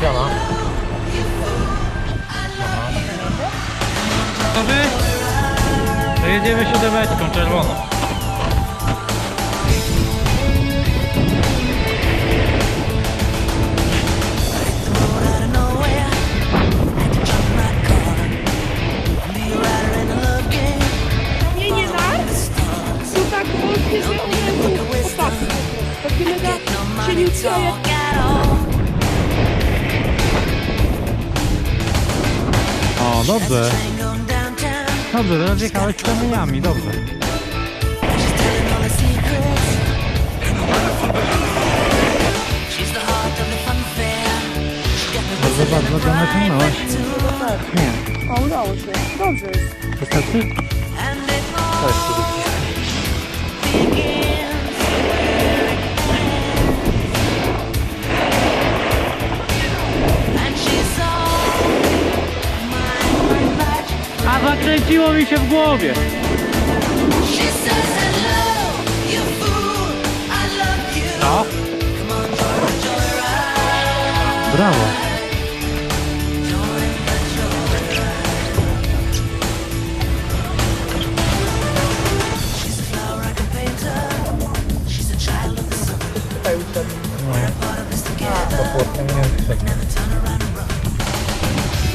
Siema. Gotowy? To jedziemy siódemeczką czerwoną. out of nowhere. Had to drop my car. Be a rider in a love game. Fun fair. She got me Dobrze, bardzo whistling go naciągnąłeś. Nie. O, udało się. Dobrze jest. Wystarczy? And of this together. Turn around and run.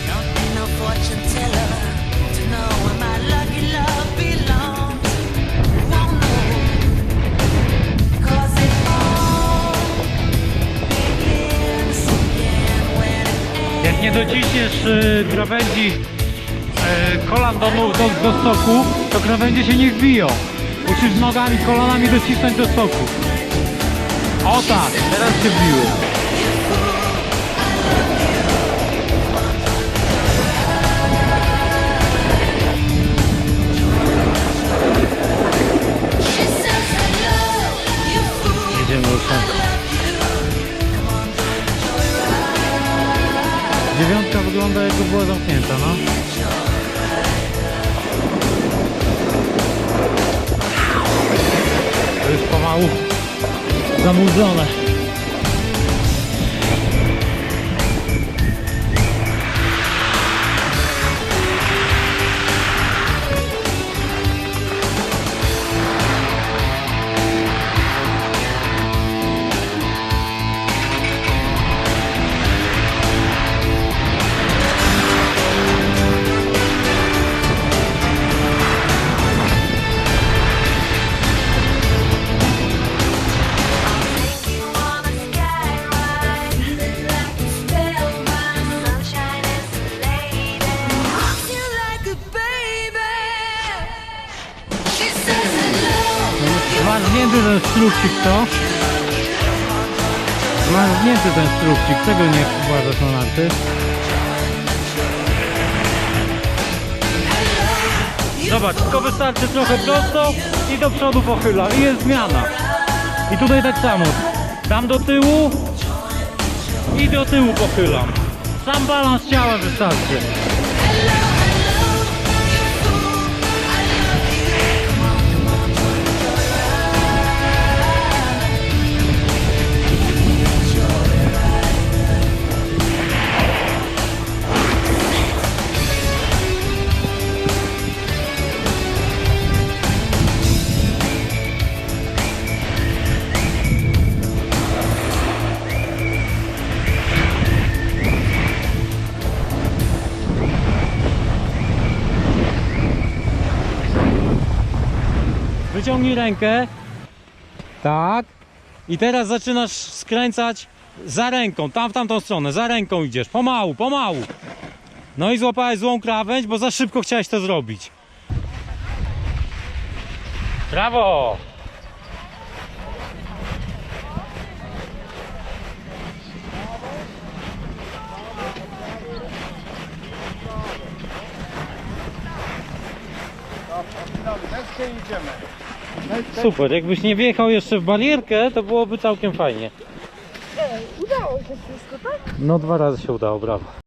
Don't need no fortune teller Jak nie dociśniesz y, krawędzi y, kolan do, do, do stoku, to krawędzie się nie wbiją. Musisz nogami, kolanami docisnąć do stoku. O tak, teraz się wbiły. Wygląda jakby była zamknięta, no. To już pomału zamurzone. Zmarznięty ten strukcik, co? Zmarznięty ten strukcik, czego nie wkładasz na? Zobacz, tylko wystarczy trochę prosto i do przodu pochylam i jest zmiana. I tutaj tak samo. Tam do tyłu i do tyłu pochylam. Sam balans ciała wystarczy. Wyciągnij rękę. Tak. I teraz zaczynasz skręcać za ręką, tam w tamtą stronę, za ręką idziesz, pomału, pomału. No i złapałeś złą krawędź, bo za szybko chciałeś to zrobić. Brawo! Super, jakbyś nie wjechał jeszcze w barierkę, to byłoby całkiem fajnie. Udało się wszystko, tak? No dwa razy się udało, brawo.